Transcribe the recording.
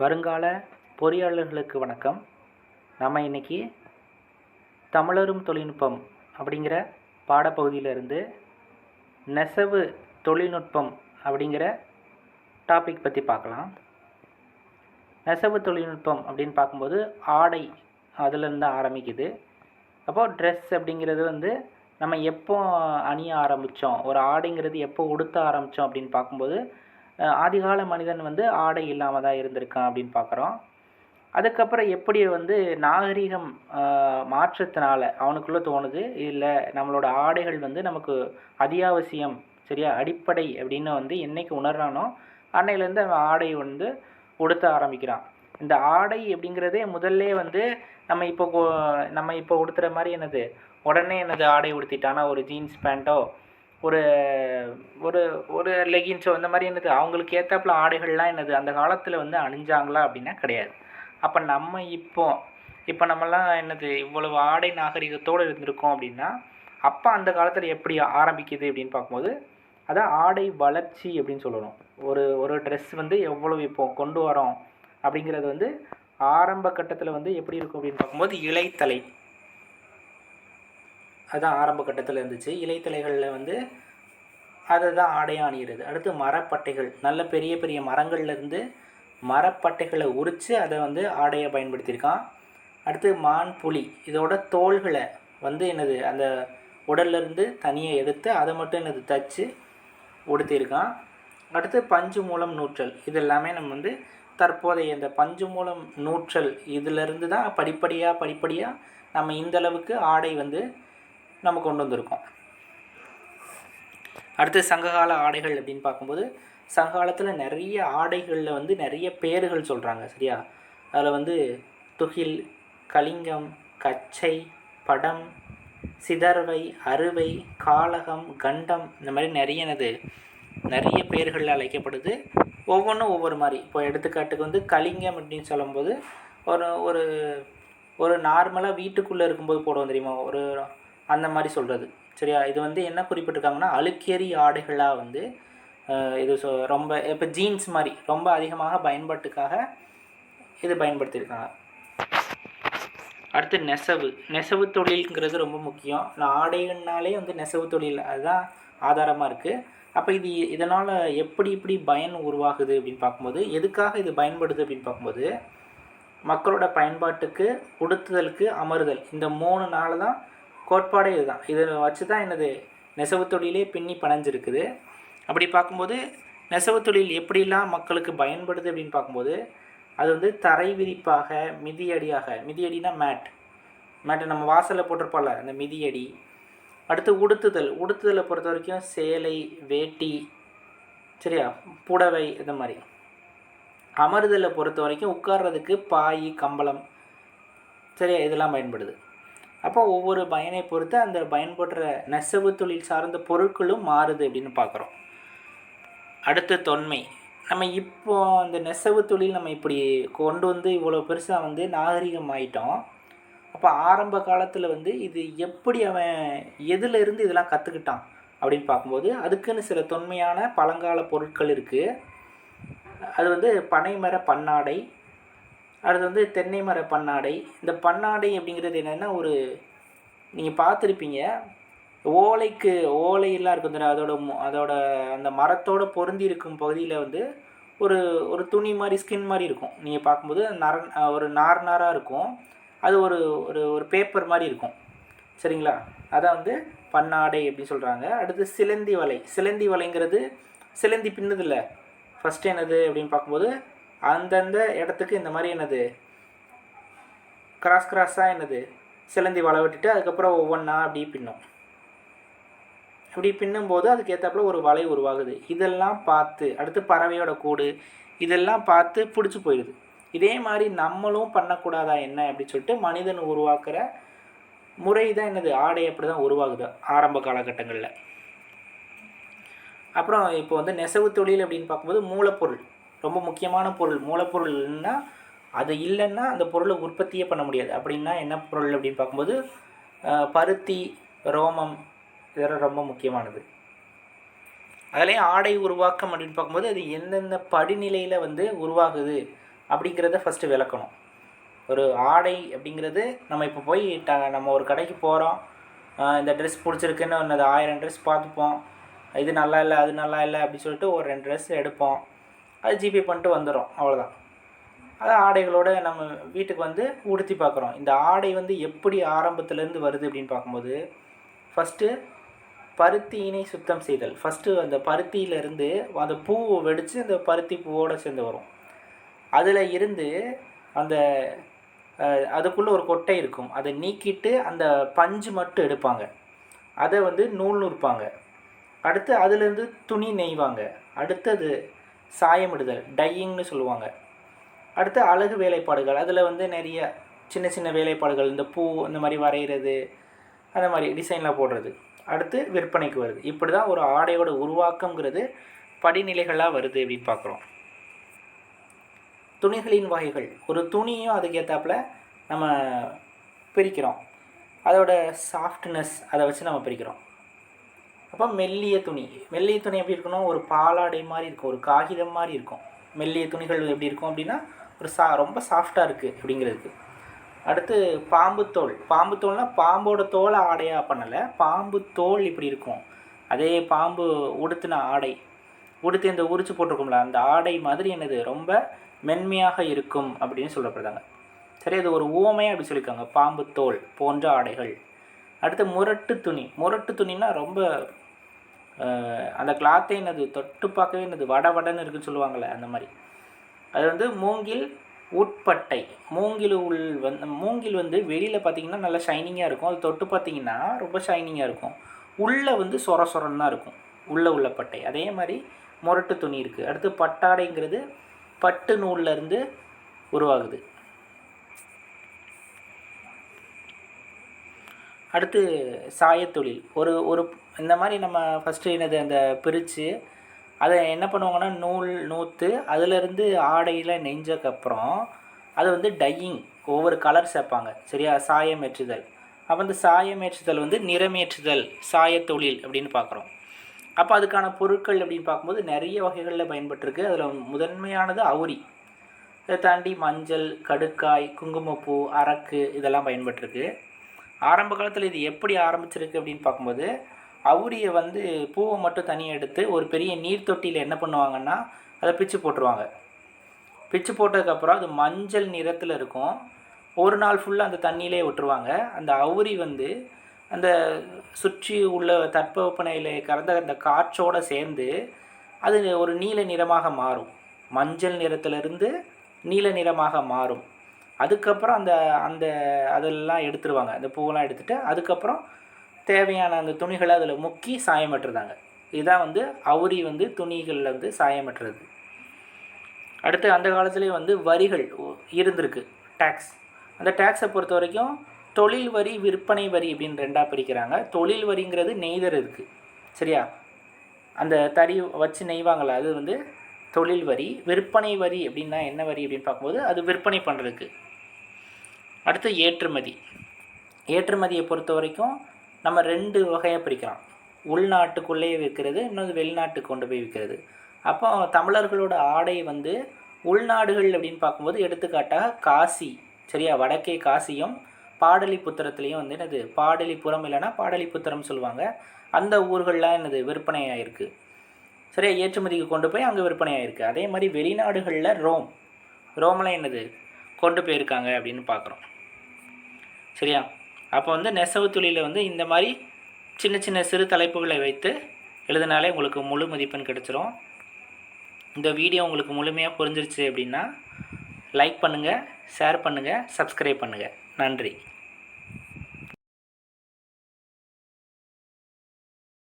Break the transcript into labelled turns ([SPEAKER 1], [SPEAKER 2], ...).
[SPEAKER 1] வருங்கால பொறியாளர்களுக்கு வணக்கம். நம்ம இன்னைக்கு தமிழரும் தொழில்நுட்பம் அப்படிங்கிற பாடப்பகுதியிலிருந்து நெசவு தொழில்நுட்பம் அப்படிங்கிற டாபிக் பற்றி பார்க்கலாம். நெசவு தொழில்நுட்பம் அப்படின்னு பார்க்கும்போது ஆடை அதுலேருந்து ஆரம்பிக்குது. அப்போது ட்ரெஸ் அப்படிங்கிறது வந்து நம்ம எப்போ அணிய ஆரம்பித்தோம் ஒரு ஆடைங்கிறது எப்போ உடுத்த ஆரம்பித்தோம் அப்படின்னு பார்க்கும்போது ஆதிகால மனிதன் வந்து ஆடை இல்லாமல் தான் இருந்திருக்கான் அப்படின்னு பார்க்குறோம். அதுக்கப்புறம் எப்படி வந்து நாகரிகம் மாற்றத்தினால அவனுக்குள்ளே தோணுது இல்லை நம்மளோட ஆடைகள் வந்து நமக்கு அத்தியாவசியம் சரியா அடிப்படை அப்படின்னு வந்து என்றைக்கு உணர்றானோ அன்னையிலேருந்து அவன் ஆடை வந்து உடுத்த ஆரம்பிக்கிறான். இந்த ஆடை அப்படிங்கிறதே முதல்ல வந்து நம்ம இப்போ நம்ம இப்போ உடுத்துகிற மாதிரி என்னது? உடனே என்னது ஆடை உடுத்திட்டானா? ஒரு ஜீன்ஸ் பேண்ட்டோ ஒரு ஒரு ஒரு லெகின்ஸோ இந்த மாதிரி என்னது அவங்களுக்கு ஏற்றாப்புல ஆடைகள்லாம் என்னது அந்த காலத்தில் வந்து அணிஞ்சாங்களா அப்படின்னா கிடையாது. அப்போ நம்ம இப்போ இப்போ நம்மலாம் என்னது இவ்வளவு ஆடை நாகரிகத்தோடு இருந்திருக்கோம் அப்படின்னா அப்போ அந்த காலத்தில் எப்படி ஆரம்பிக்குது அப்படின்னு பார்க்கும்போது அதான் ஆடை வளர்ச்சி அப்படின்னு சொல்லணும். ஒரு ஒரு ட்ரெஸ் வந்து எவ்வளவு இப்போ கொண்டு வரோம் அப்படிங்கிறது வந்து ஆரம்ப கட்டத்தில் வந்து எப்படி இருக்கும் அப்படின்னு பார்க்கும்போது இலைத்தலை. அதுதான் ஆரம்ப கட்டத்தில் இருந்துச்சு. இலைத்தலைகளில் வந்து அதை தான் ஆடையாக அணிகிறது அடுத்து மரப்பட்டைகள். நல்ல பெரிய பெரிய மரங்கள்லேருந்து மரப்பட்டைகளை உரித்து அதை வந்து ஆடையை பயன்படுத்தியிருக்கான். அடுத்து மான் புலி இதோட தோள்களை வந்து என்னது அந்த உடல்லேருந்து தனியை தனியாக எடுத்து அதை மட்டும் என்னது தச்சு உடுத்தியிருக்கான். அடுத்து பஞ்சு மூலம் நூற்றல். இது எல்லாமே நம்ம வந்து தற்போதைய இந்த பஞ்சு மூலம் நூற்றல் இதிலிருந்து தான் படிப்படியாக படிப்படியாக நம்ம இந்த அளவுக்கு ஆடை வந்து நம்ம கொண்டு வந்திருக்கோம். அடுத்து சங்ககால ஆடைகள் அப்படின்னு பார்க்கும்போது சங்ககாலத்தில் நிறைய ஆடைகளில் வந்து நிறைய பேர்கள் சொல்கிறாங்க சரியா? அதில் வந்து துகில் கலிங்கம் கச்சை படம் சிதர்வை அறுவை காளகம் கண்டம் இந்த மாதிரி நிறைய என்னது நிறைய பேர்களில் அழைக்கப்படுது. ஒவ்வொன்றும் ஒவ்வொரு மாதிரி. இப்போ எடுத்துக்காட்டுக்கு வந்து கலிங்கம் அப்படின்னு சொல்லும்போது ஒரு ஒரு ஒரு நார்மலாக வீட்டுக்குள்ளே இருக்கும்போது போடுவோம் தெரியுமா? ஒரு அந்த மாதிரி சொல்கிறது சரியா? இது வந்து என்ன குறிப்பிட்டிருக்காங்கன்னா அழுக்கேறி ஆடைகளாக வந்து இது சொ ரொம்ப இப்போ ஜீன்ஸ் மாதிரி ரொம்ப அதிகமாக பயன்பாட்டுக்காக இது பயன்படுத்தியிருக்காங்க. அடுத்து நெசவு. நெசவு தொழில்ங்கிறது ரொம்ப முக்கியம். நான் ஆடைகள்னாலே வந்து நெசவு தொழில் அதுதான் ஆதாரமாக இருக்குது அப்போ இது இதனால் எப்படி இப்படி பயன் உருவாகுது அப்படின்னு பார்க்கும்போது எதுக்காக இது பயன்படுது அப்படின்னு பார்க்கும்போது மக்களோட பயன்பாட்டுக்கு உடுத்துதலுக்கு அமருதல் இந்த மூணு நாள் தான் கோட்பாடே இதுதான். இதை வச்சு தான் என்னது நெசவு தொழிலே பின்னி பணஞ்சிருக்குது. அப்படி பார்க்கும்போது நெசவு தொழில் எப்படிலாம் மக்களுக்கு பயன்படுது அப்படின்னு பார்க்கும்போது அது வந்து தரை விரிப்பாக மிதியடியாக மிதியடினா மேட். மேட்டை நம்ம வாசலில் போட்டிருப்போம்ல அந்த மிதியடி. அடுத்து உடுத்துதல். உடுத்துதலை பொறுத்த வரைக்கும் சேலை வேட்டி சரியா புடவை இந்த மாதிரி. அமருதலை பொறுத்த வரைக்கும் உட்கார்றதுக்கு பாய் கம்பளம் சரியா இதெல்லாம் பயன்படுது. அப்போ ஒவ்வொரு பயனை பொறுத்து அந்த பயன்படுற நெசவு தொழில் சார்ந்த பொருட்களும் மாறுது அப்படின்னு பார்க்குறோம். அடுத்து தொன்மை. நம்ம இப்போ அந்த நெசவு தொழில் நம்ம இப்படி கொண்டு வந்து இவ்வளோ பெருசாக வந்து நாகரிகம் ஆயிட்டோம். அப்போ ஆரம்ப காலத்தில் வந்து இது எப்படி அவன் எதுலேருந்து இதெல்லாம் கற்றுக்கிட்டான் அப்படின்னு பார்க்கும்போது அதுக்குன்னு சில தொன்மையான பழங்கால பொருட்கள் இருக்குது அது வந்து பனைமர பன்னாடை அடுத்து வந்து தென்னை மர பன்னாடை இந்த பன்னாடை அப்படிங்கிறது என்னென்னா ஒரு நீங்கள் பார்த்துருப்பீங்க ஓலைக்கு ஓலையெல்லாம் இருக்கும் தெரியும்? அதோட மு- அதோட அந்த மரத்தோட பொருந்தி இருக்கும் பகுதியில் வந்து ஒரு ஒரு துணி மாதிரி ஸ்கின் மாதிரி இருக்கும். நீங்கள் பார்க்கும்போது நர ஒரு நார் நாராக இருக்கும். அது ஒரு ஒரு ஒரு பேப்பர் மாதிரி இருக்கும். சரிங்களா? அதான் வந்து பன்னாடை அப்படின்னு சொல்கிறாங்க அடுத்து சிலந்தி வலை. சிலந்தி வலைங்கிறது சிலந்தி பின்னதில்லை. ஃபஸ்ட்டு என்னது அப்படின்னு பார்க்கும்போது அந்தந்த இடத்துக்கு இந்த மாதிரி என்னது? கிராஸ் கிராஸாக என்னது? சிலந்தி வலை விட்டுட்டு அதுக்கப்புறம் ஒவ்வொன்றா அப்படி பின்னும். அப்படி பின்னும்போது அதுக்கு ஏற்றாப்புல ஒரு வலை உருவாகுது. இதெல்லாம் பார்த்து அடுத்து பறவையோட கூடு இதெல்லாம் பார்த்து பிடிச்சி போயிடுது. இதே மாதிரி நம்மளும் பண்ணக்கூடாதா என்ன அப்படின்னு சொல்லிட்டு மனிதன் உருவாக்குற முறை தான் என்னது? ஆடை அப்படி தான் உருவாகுது ஆரம்ப காலகட்டங்களில். அப்புறம் இப்போ வந்து நெசவு தொழில் அப்படின்னு பார்க்கும்போது மூலப்பொருள். ரொம்ப முக்கியமான பொருள் மூலப்பொருள்னா அது இல்லைன்னா அந்த பொருளை உற்பத்தியே பண்ண முடியாது. அப்படின்னா என்ன பொருள் அப்படின்னு பார்க்கும்போது பருத்தி ரோமம் இதெல்லாம் ரொம்ப முக்கியமானது. அதுலேயும் ஆடை உருவாக்கம் அப்படின்னு பார்க்கும்போது அது எந்தெந்த படிநிலையில் வந்து உருவாகுது அப்படிங்கிறத ஃபஸ்ட்டு விளக்கணும். ஒரு ஆடை அப்படிங்கிறது நம்ம இப்போ போய் ட நம்ம ஒரு கடைக்கு போகிறோம் இந்த ட்ரெஸ் பிடிச்சிருக்குன்னு ஒன்று ஆயிரம் ட்ரெஸ் பார்த்துப்போம் இது நல்லா இல்லை அது நல்லா இல்லை அப்படின்னு சொல்லிட்டு ஒரு ரெண்டு ட்ரெஸ் எடுப்போம். அது ஜிபே பண்ணிட்டு வந்துடும் அவ்வளோதான் அது ஆடைகளோட நம்ம வீட்டுக்கு வந்து உடுத்தி பார்க்குறோம். இந்த ஆடை வந்து எப்படி ஆரம்பத்துலேருந்து வருது அப்படின்னு பார்க்கும்போது ஃபஸ்ட்டு பருத்தியினை சுத்தம் செய்தல். ஃபஸ்ட்டு அந்த பருத்தியிலேருந்து அந்த பூ வெடித்து அந்த பருத்தி பூவோடு சேர்ந்து வரும். அதில் இருந்து அந்த அதுக்குள்ளே ஒரு கொட்டை இருக்கும். அதை நீக்கிட்டு அந்த பஞ்சு மட்டும் எடுப்பாங்க. அதை வந்து நூல் நூற்பாங்க அடுத்து அதுலேருந்து துணி நெய்வாங்க. அடுத்தது சாயமிடுதல் டையிங்னு சொல்லுவாங்க. அடுத்து அழகு வேலைப்பாடுகள். அதில் வந்து நிறைய சின்ன சின்ன வேலைப்பாடுகள். இந்த பூ இந்த மாதிரி வரைகிறது அந்த மாதிரி டிசைன்லாம் போடுறது. அடுத்து விற்பனைக்கு வருது. இப்படி தான் ஒரு ஆடையோட உருவாக்கங்கிறது படிநிலைகளாக வருது அப்படின்னு பார்க்குறோம். துணிகளின் வகைகள். ஒரு துணியும் அதுக்கேற்றாப்புல நம்ம பிரிக்கிறோம். அதோட சாஃப்ட்னஸ் அதை வச்சு நம்ம பிரிக்கிறோம். அப்போ மெல்லிய துணி. மெல்லிய துணி எப்படி இருக்கணும் ஒரு பாலாடை மாதிரி இருக்கும் ஒரு காகிதம் மாதிரி இருக்கும். மெல்லிய துணிகள் எப்படி இருக்கும் அப்படின்னா ஒரு சா ரொம்ப சாஃப்டாக இருக்குது அப்படிங்கிறதுக்கு. அடுத்து பாம்பு தோல். பாம்பு தோல்னால் பாம்போட தோலை ஆடையாக பண்ணலை பாம்பு தோல் இப்படி இருக்கும். அதே பாம்பு உடுத்தின ஆடை. உடுத்து இந்த உரிச்சு போட்டிருக்கோம்ல அந்த ஆடை மாதிரி எனது ரொம்ப மென்மையாக இருக்கும் அப்படின்னு சொல்லப்படுறாங்க. சரி அது ஒரு ஓமை அப்படி சொல்லியிருக்காங்க பாம்பு தோல் போன்ற ஆடைகள். அடுத்து முரட்டு துணி. முரட்டு துணின்னா ரொம்ப அந்த கிளாத்தே என்னது தொட்டு பார்க்கவே என்னது வட வடன்னு இருக்குன்னு சொல்லுவாங்கள்ல அந்த மாதிரி. அது வந்து மூங்கில் உட்பட்டை. மூங்கில் உள் வந்து மூங்கில் வந்து வெளியில் பார்த்திங்கன்னா நல்லா ஷைனிங்காக இருக்கும். அது தொட்டு பார்த்தீங்கன்னா ரொம்ப ஷைனிங்காக இருக்கும். உள்ளே வந்து சொர சொரன்னு தான் இருக்கும். உள்ளே உள்ள பட்டை. அதே மாதிரி முரட்டு துணி இருக்குது அடுத்து பட்டாடைங்கிறது பட்டு நூல்லேருந்து உருவாகுது. அடுத்து சாயத்தொழில். ஒரு ஒரு இந்த மாதிரி நம்ம ஃபஸ்ட்டு என்னது அந்த பிரித்து அதை என்ன பண்ணுவாங்கன்னா நூல் நூற்று அதிலேருந்து ஆடையில் நெஞ்சக்கப்புறம் அது வந்து டையிங் ஒவ்வொரு கலர் சேர்ப்பாங்க. சரியா? சாயம் ஏற்றுதல் அப்போ அந்த சாயம் ஏற்றுதல் வந்து நிறமேற்றுதல் சாயத்தொழில் அப்படின்னு பார்க்குறோம். அப்போ அதுக்கான பொருட்கள் அப்படின்னு பார்க்கும்போது நிறைய வகைகளில் பயன்பட்டுருக்கு. அதில் முதன்மையானது அவுரி. இதை தாண்டி மஞ்சள் கடுக்காய் குங்குமப்பூ அரக்கு இதெல்லாம் பயன்பட்டுருக்கு. ஆரம்ப காலத்தில் இது எப்படி ஆரம்பிச்சிருக்கு அப்படின்னு பார்க்கும்போது அவுரியை வந்து பூவை மட்டும் தனியாக எடுத்து ஒரு பெரிய நீர் தொட்டியில் என்ன பண்ணுவாங்கன்னா அதை பிச்சு போட்டுருவாங்க. பிச்சு போட்டதுக்கப்புறம் அது மஞ்சள் நிறத்தில் இருக்கும். ஒரு நாள் ஃபுல்லாக அந்த தண்ணியிலே விட்டுருவாங்க. அந்த அவுரி வந்து அந்த சுற்றி உள்ள தட்பவெப்பநிலை கறந்த அந்த காற்றோடு சேர்ந்து அது ஒரு நீல நிறமாக மாறும். மஞ்சள் நிறத்திலிருந்து நீல நிறமாக மாறும். அதுக்கப்புறம் அந்த அந்த அதெல்லாம் எடுத்துருவாங்க. அந்த பூவெல்லாம் எடுத்துகிட்டு அதுக்கப்புறம் தேவையான அந்த துணிகளை அதில் முக்கி சாயமற்றுதாங்க இதுதான் வந்து அவுரி வந்து துணிகளில் வந்து சாயமற்றுறது அடுத்து அந்த காலத்துலேயே வந்து வரிகள் இருந்திருக்கு. டேக்ஸ் அந்த டேக்ஸை பொறுத்த வரைக்கும் தொழில் வரி விற்பனை வரி அப்படின்னு ரெண்டாக பிரிக்கிறாங்க. தொழில் வரிங்கிறது நெய்தர் இருக்குது சரியா? அந்த தறி வச்சு நெய்வாங்களா அது வந்து தொழில் வரி விற்பனை வரி அப்படின்னா என்ன வரி அப்படின்னு பார்க்கும்போது அது விற்பனை பண்ணுறதுக்கு அடுத்து ஏற்றுமதி. ஏற்றுமதியை பொறுத்த வரைக்கும் நம்ம ரெண்டு வகையாக பிரிக்கலாம். உள்நாட்டுக்குள்ளேயே விற்கிறது இன்னொரு வெளிநாட்டுக்கு கொண்டு போய் விற்கிறது. அப்போ தமிழர்களோட ஆடை வந்து உள்நாடுகள் அப்படின்னு பார்க்கும்போது எடுத்துக்காட்டாக காசி சரியா? வடக்கே காசியும் பாடலிபுத்திரத்துலேயும் வந்து என்னது? பாடலிபுரம் இல்லைன்னா பாடலிபுத்திரம் சொல்லுவாங்க. அந்த ஊர்கள்லாம் என்னது? விற்பனையாகிருக்கு சரியா? ஏற்றுமதிக்கு கொண்டு போய் அங்கே விற்பனையாகிருக்கு அதே மாதிரி வெளிநாடுகளில் ரோம். ரோமில் என்னது? கொண்டு போயிருக்காங்க அப்படின்னு பார்க்குறோம். சரியா? அப்போ வந்து நெசவு தொழிலில் வந்து இந்த மாதிரி சின்ன சின்ன சிறு தலைப்புகளை வைத்து எழுதினாலே உங்களுக்கு முழு மதிப்பெண் கிடச்சிரும். இந்த வீடியோ உங்களுக்கு முழுமையாக புரிஞ்சிருச்சு அப்படின்னா லைக் பண்ணுங்கள் ஷேர் பண்ணுங்கள் சப்ஸ்கிரைப் பண்ணுங்கள் நன்றி.